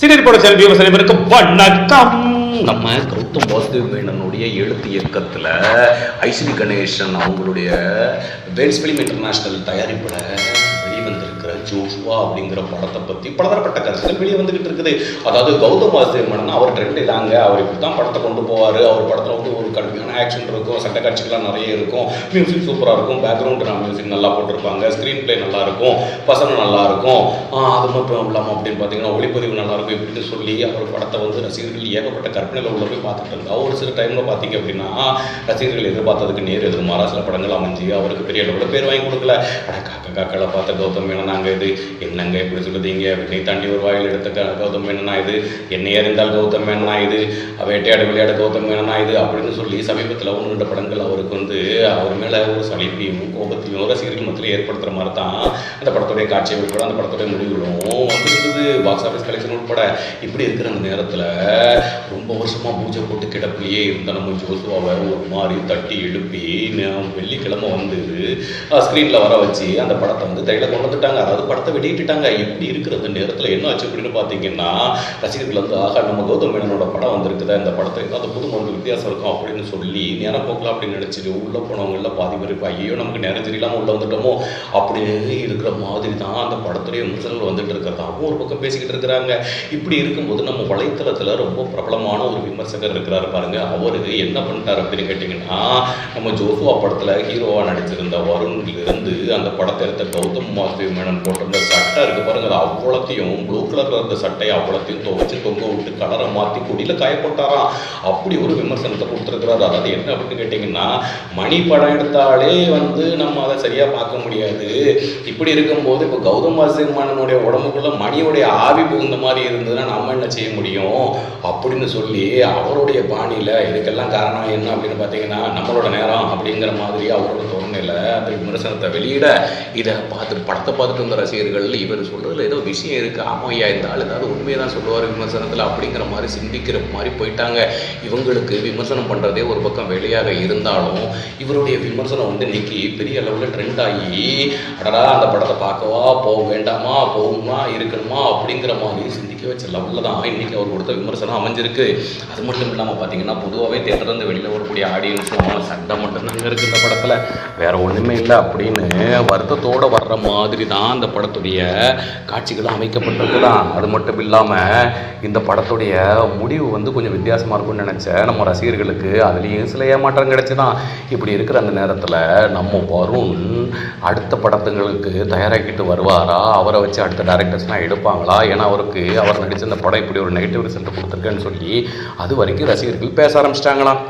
Senior போட செல்வி அனைவருக்கும் வணக்கம். நம்ம கௌதம் வாசுதேவ் மேனனுடைய எழுத்து இயக்கத்துல ஐஸ்வரி கணேசன் அவங்களுடைய வேல்ஸ் இன்டர்நேஷனல் தயாரிப்பில் வெளிவந்திருக்கிற ஜோஷுவா அப்படிங்கிற படத்தை பத்தி பலதரப்பட்ட கருத்துக்கள் வெளியே வந்துகிட்டு இருக்குது. அதாவது கௌதம் வாசுதேவ் மேனன் அவர் ட்ரெண்ட் இதாங்க. அவர் இப்படி தான் படத்தை கொண்டு போவார். அவர் படத்தில் வந்து ஒரு கடுமையான ஆக்ஷன் இருக்கும். சட்ட காட்சிகள்லாம் நிறைய இருக்கும். மியூசிக் சூப்பராக இருக்கும். பேக்ரவுண்ட் மியூசிக் நல்லா போட்டிருப்பாங்க. ஸ்க்ரீன் பிளே நல்லா இருக்கும். பசங்க நல்லா இருக்கும். அது மட்டும் இல்லாமல் அப்படின்னு பார்த்தீங்கன்னா ஒளிப்பதிவு நல்லா இருக்கும் இப்படின்னு சொல்லி அவர் படத்தை வந்து ரசிகர்கள் ஏகப்பட்ட கற்பனையில் உள்ள போய் பார்த்துட்டு இருந்தா. ஒரு சில டைமில் பார்த்தீங்க அப்படின்னா ரசிகர்கள் எதிர்பார்த்ததுக்கு நேர் எதிர்மாறா சில படங்கள் அமைஞ்சு அவருக்கு பெரிய அளவில் பேர் வாங்கி கொடுக்கல. அட காக்கா காக்களை பார்த்த கௌதம் மேனனாங்க இது என்னங்க இப்படி சொல்லுதீங்க? வினை தாண்டி ஒரு வாயில் எடுத்த கௌதம் மேனனா இது. என்னை அறிந்தால் கௌதம் மேனனா இது. வேட்டையாடு விளையாட கௌதம் மேனனா இது அப்படின்னு சொல்லி சமீபத்தில் ஒன்று ரெண்டு படங்கள் அவருக்கு வந்து அவர் மேலே ஒரு சலிப்பையும் கோபத்தையும் ரசிகர்கள் மத்தியில் ஏற்படுத்துகிற மாதிரி தான் அந்த படத்துடைய காட்சி உட்பட அந்த படத்துடைய முடிவுகளும் வந்திருந்தது பாக்ஸ் ஆஃபீஸ் கலெக்ஷன் உட்பட இப்படி இருக்கிற அந்த நேரத்தில் ரொம்ப வருஷமாக பூஜை போட்டு கிடப்பிலேயே இருந்த நம்ம ஜோசுவாவை ஒரு மாதிரி தட்டி எழுப்பி வெள்ளிக்கிழமை வந்து ஸ்க்ரீனில் வர வச்சு அந்த படத்தை வந்து தையில கொண்டு வந்துட்டாங்க. அதாவது படத்தை வெளியிட்டுட்டாங்க இப்படி இருக்கிற அந்த நேரத்தில் என்ன ஆச்சு அப்படின்னு பார்த்தீங்கன்னா ரசிகர்கள் வந்து ஆகா நம்ம கௌதம் மேனனோட படம் வந்திருக்குது? அந்த படத்தை அது புது மருந்து வித்தியாசம் இருக்கும் அப்படின்னு சொல்லி நேரம் போக்கலாம் அப்படின்னு நினச்சிட்டு உள்ளே போனவங்கள பாதி பேர் ஐயோ நமக்கு நேரம் சரியில்லாமல் உள்ளே வந்துட்டோமோ? அப்படியே இருக்கிற மாதிரி தான் அந்த படத்துடைய விமர்சனங்கள் வந்துட்டு இருக்கிறதாகவும் ஒரு பக்கம் பேசிக்கிட்டு இருக்கிறாங்க. இப்படி இருக்கும்போது நம்ம வலைத்தளத்தில் ரொம்ப பிரபலமான ஒரு விமர்சகர் இருக்கிறாரு பாருங்க. அவரு என்ன பண்ணிட்டார் அப்படின்னு கேட்டிங்கன்னா நம்ம ஜோசுவா படத்தில் ஹீரோவாக நடிச்சிருந்த வருண்லேருந்து அந்த படத்தை எடுத்த கௌதம் வாசுதேவ் மேனன் போட்டிருந்த சட்டை இருக்கு பாருங்க. அது அவ்வளோத்தையும் ப்ளூ கலரில் இருந்த சட்டையை அவ்வளோத்தையும் துவைச்சு தொங்க விட்டு கலரை மாற்றி கொடியில் காயப்பட்டாராம் அப்படி ஒரு விமர்சனத்தை கொடுத்துருக்கிறாரு. அதாவது என்ன அப்படின்னு கேட்டிங்கன்னா மணி படம் எடுத்தாலே வந்து நம்ம அதை சரியாக பார்க்க முடியாது. இப்படி இருக்கும்போது இப்போ கௌதம் வாசுதேவ் உடம்புக்குள்ள மணியுடைய ஆவி புகுந்த மாதிரி இருந்ததுன்னா நம்ம என்ன செய்ய முடியும்? அப்படின்னு சொல்லி அவருடைய பாணியில் இதுக்கெல்லாம் காரணம் என்ன அப்படின்னு பார்த்தீங்கன்னா நம்மளோட நேரம் அப்படிங்கிற மாதிரி அவரோட தோணையில் அந்த விமர்சனத்தை வெளியிட இதை பார்த்துட்டு படத்தை பார்த்துட்டு வந்த ரசிகர்கள் இவர் சொல்றதுல ஏதோ விஷயம் இருக்கு. ஆமாய்யா இந்த ஆள் ஏதாவது உண்மையை தான் சொல்லுவார் விமர்சனத்தில் அப்படிங்கிற மாதிரி சிந்திக்கிற மாதிரி போயிட்டாங்க. இவங்களுக்கு விமர்சனம் பண்ணுறதே ஒரு பக்கம் வெளியாக இருந்தாலும் இவருடைய விமர்சனம் வந்து இன்னைக்கு பெரிய அளவில் ட்ரெண்ட் ஆகி அடடா அந்த படத்தை பார்க்க பார்க்கவா போக வேண்டாமா? போகணுமா இருக்கணுமா? அப்படிங்கிற மாதிரி சிந்திக்க வச்ச லெவலில் தான் இன்னைக்கு அவர் கொடுத்த விமர்சனம் அமைஞ்சிருக்கு. அது மட்டும் இல்லாமல் பார்த்தீங்கன்னா பொதுவாகவே தேட்டர்லேருந்து வெளியில் வரக்கூடிய ஆடியன்ஸும் சண்டை மட்டும்தாங்க இருக்குது இந்த படத்தில். வேற ஒன்றுமே இல்லை அப்படின்னு வருத்தத்தோடு வர்ற மாதிரி தான் அந்த படத்துடைய காட்சிகளும் அமைக்கப்பட்டிருக்குதான். அது மட்டும் இல்லாமல் இந்த படத்துடைய முடிவு வந்து கொஞ்சம் வித்தியாசமாக இருக்கும்னு நினச்சேன். நம்ம ரசிகர்களுக்கு அதுலேயும் சில ஏமாற்றம் கிடைச்சுதான். இப்படி இருக்கிற அந்த நேரத்தில் நம்ம வருண் அடுத்த படத்துங்களுக்கு தயாராகிட்டு எடுத்து வருவாரா? அவரை வச்சு அடுத்த டேரக்டர்ஸ்லாம் எடுப்பாங்களா? ஏன்னா அவருக்கு அவர் நடித்த இந்த படம் இப்படி ஒரு நெகட்டிவ் ரிசல்ட் கொடுத்துருக்கேன்னு சொல்லி அது வரைக்கும் ரசிகர்கள் பேச ஆரம்பிச்சிட்டாங்களாம்.